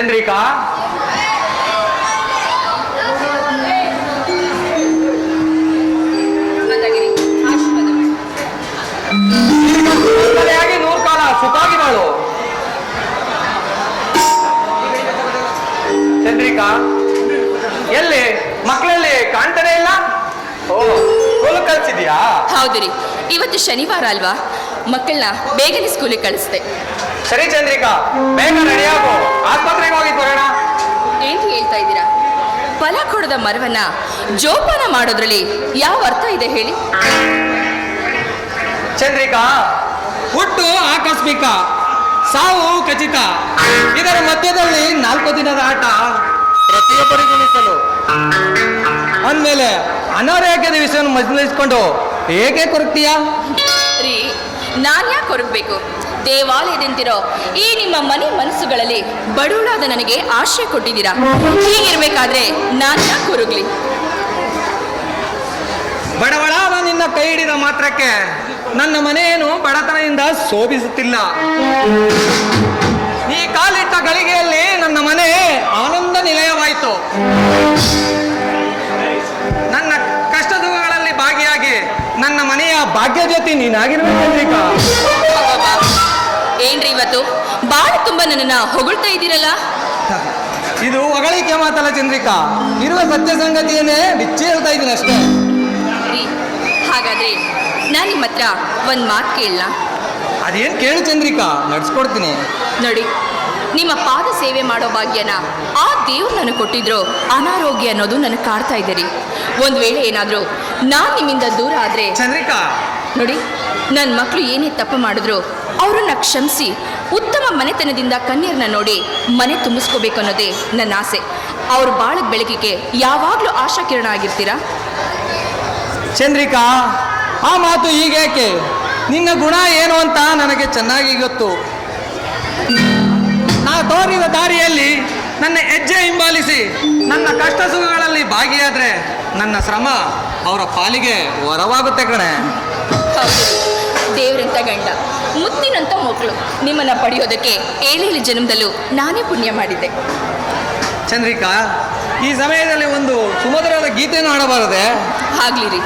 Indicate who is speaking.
Speaker 1: ಚಂದ್ರಿಕಾ ಕಾಲ ಬಾಳು. ಚಂದ್ರಿಕಾ ಎಲ್ಲಿ? ಮಕ್ಕಳಲ್ಲಿ ಕಾಣ್ತಾನೆ ಇಲ್ಲ? ಓ ಸ್ಕೂಲ್ ಕಳ್ಸಿದ್ಯಾ?
Speaker 2: ಹೌದು ರೀ. ಇವತ್ತು ಶನಿವಾರ ಅಲ್ವಾ? ಮಕ್ಕಳನ್ನ ಬೇಗನೆ ಸ್ಕೂಲಿಗೆ ಕಳಿಸ್ದೆ.
Speaker 1: ಸರಿ ಚಂದ್ರಿಕಾ ಬೇಗ ರೆಡಿಯಾಗು ಆಸ್ಪತ್ರೆಗೆ ಹೋಗಿ ಬರೋಣ.
Speaker 2: ಏನು ಹೇಳ್ತಾ ಇದ್ದೀರಾ? ಫಲ ಕೊಡದ ಮರವನ್ನ ಜೋಪಾನ ಮಾಡೋದ್ರಲ್ಲಿ ಯಾವ ಅರ್ಥ ಇದೆ ಹೇಳಿ?
Speaker 1: ಚಂದ್ರಿಕಾ ಹುಟ್ಟು ಆಕಸ್ಮಿಕ ಸಾವು ಖಚಿತ. ಇದರ ಮಧ್ಯದಲ್ಲಿ ನಾಲ್ಕು ದಿನದ ಆಟ. ಪ್ರತಿಯೊಬ್ಬರಿಗೂ ಮೀಸಲು. ಅಂದಮೇಲೆ ಅನಾರೋಗ್ಯದ ವಿಷಯವನ್ನು ಮಜಲಿಸ್ಕೊಂಡು ಹೇಗೆ ಕೊರಗ್ತೀಯಾ
Speaker 2: ರೀ ನಾನು ಯಾಕೆ ಕೊರಗಬೇಕು ದೇವಾಲಯದಂತಿರೋ ಈ ನಿಮ್ಮ ಮನೆ ಮನಸ್ಸುಗಳಲ್ಲಿ ಬಡವಳಾದ ನನಗೆ ಆಶ್ರಯ ಕೊಟ್ಟಿದ್ದೀರಾ? ಹೀಗಿರ್ಬೇಕಾದ್ರೆ ನಾನು ಯಾಕೆ ಕೊರಗ್ಲಿ
Speaker 1: ಬಡವಳಾದ ನಿನ್ನ ಕೈ ಹಿಡಿದ ಮಾತ್ರಕ್ಕೆ ನನ್ನ ಮನೆಯನ್ನು ಬಡತನದಿಂದ ಶೋಭಿಸುತ್ತಿಲ್ಲ. ಈ ಕಾಲಿಟ್ಟ ಗಳಿಗೆಯಲ್ಲಿ ನನ್ನ ಮನೆ ಆನಂದ ಭಾಗ್ಯ ಜೊತೆ ನೀನಾಗಿರ್ಬೇಕು ಚಂದ್ರಿಕಾ.
Speaker 2: ಅಬ್ಬಬ್ಬಾ. ಏನ್ರಿ ಇವತ್ತು? ಬಾಳ ತುಂಬಾ ನನ್ನನ್ನ ಹೊಗಳ್ತಾ ಇದ್ದೀರಲ್ಲ?
Speaker 1: ಇದು ಹೊಗಳಿಕೆ ಮಾತಲ್ಲ ಚಂದ್ರಿಕಾ. ಇರುವ ಸತ್ಯ ಸಂಗತಿಯನ್ನೇ ಬಿಚ್ಚಿ ಹೇಳ್ತಾ ಇದ್ದೀನಿ ಅಷ್ಟೇ.
Speaker 2: ರೀ ಹಾಗಾದ್ರೆ ನಾನು ನಿಮ್ಮ ಹತ್ರ ಒಂದು ಮಾತು ಕೇಳಲ್ಲ
Speaker 1: ಅದೇನು ಕೇಳು ಚಂದ್ರಿಕಾ ನಡ್ಸ್ಕೊಡ್ತೀನಿ.
Speaker 2: ನೋಡಿ ನಿಮ್ಮ ಪಾದ ಸೇವೆ ಮಾಡೋ ಭಾಗ್ಯನ ಆ ದೇವ್ರು ನನಗೆ ಕೊಟ್ಟಿದ್ರು. ಅನಾರೋಗ್ಯ ಅನ್ನೋದು ನನಗೆ ಕಾಡ್ತಾ ಇದೆ ರೀ ಒಂದು ವೇಳೆ ಏನಾದರೂ ನಾನು ನಿಮ್ಮಿಂದ ದೂರ ಆದರೆ
Speaker 1: ಚಂದ್ರಿಕಾ!
Speaker 2: ನೋಡಿ ನನ್ನ ಮಕ್ಕಳು ಏನೇ ತಪ್ಪು ಮಾಡಿದ್ರು ಅವರನ್ನು ಕ್ಷಮಿಸಿ ಉತ್ತಮ ಮನೆತನದಿಂದ ಕಣ್ಣೀರನ್ನ ನೋಡಿ ಮನೆ ತುಂಬಿಸ್ಕೋಬೇಕು ಅನ್ನೋದೇ ನನ್ನ ಆಸೆ. ಅವ್ರ ಬಾಳದ ಬೆಳಕಿಗೆ ಯಾವಾಗಲೂ ಆಶಾಕಿರಣ ಆಗಿರ್ತೀರಾ?
Speaker 1: ಚಂದ್ರಿಕಾ ಆ ಮಾತು ಹೀಗೇಕೆ ನಿನ್ನ ಗುಣ ಏನು ಅಂತ ನನಗೆ ಚೆನ್ನಾಗಿ ಗೊತ್ತು. ತೋರಿದ ದಾರಿಯಲ್ಲಿ ನನ್ನ ಹೆಜ್ಜೆ ಹಿಂಬಾಲಿಸಿ ನನ್ನ ಕಷ್ಟ ಸುಖಗಳಲ್ಲಿ ಭಾಗಿಯಾದ್ರೆ ನನ್ನ ಶ್ರಮ ಅವರ ಪಾಲಿಗೆ ವರವಾಗುತ್ತೆ ಕಣೆ.
Speaker 2: ದೇವ್ರಂತ ಗಂಡ ಮುತ್ತಿನಂತ ಮಕ್ಕಳು ನಿಮ್ಮನ್ನ ಪಡೆಯೋದಕ್ಕೆ ಏಳೇಳು ಜನ್ಮದಲ್ಲೂ ನಾನೇ ಪುಣ್ಯ ಮಾಡಿದ್ದೆ.
Speaker 1: ಚಂದ್ರಿಕಾ ಈ ಸಮಯದಲ್ಲಿ ಒಂದು ಸುಮಧುರದ ಗೀತೆಯನ್ನು ಹಾಡಬಾರದೆ?
Speaker 2: ಆಗ್ಲಿ ರೀ.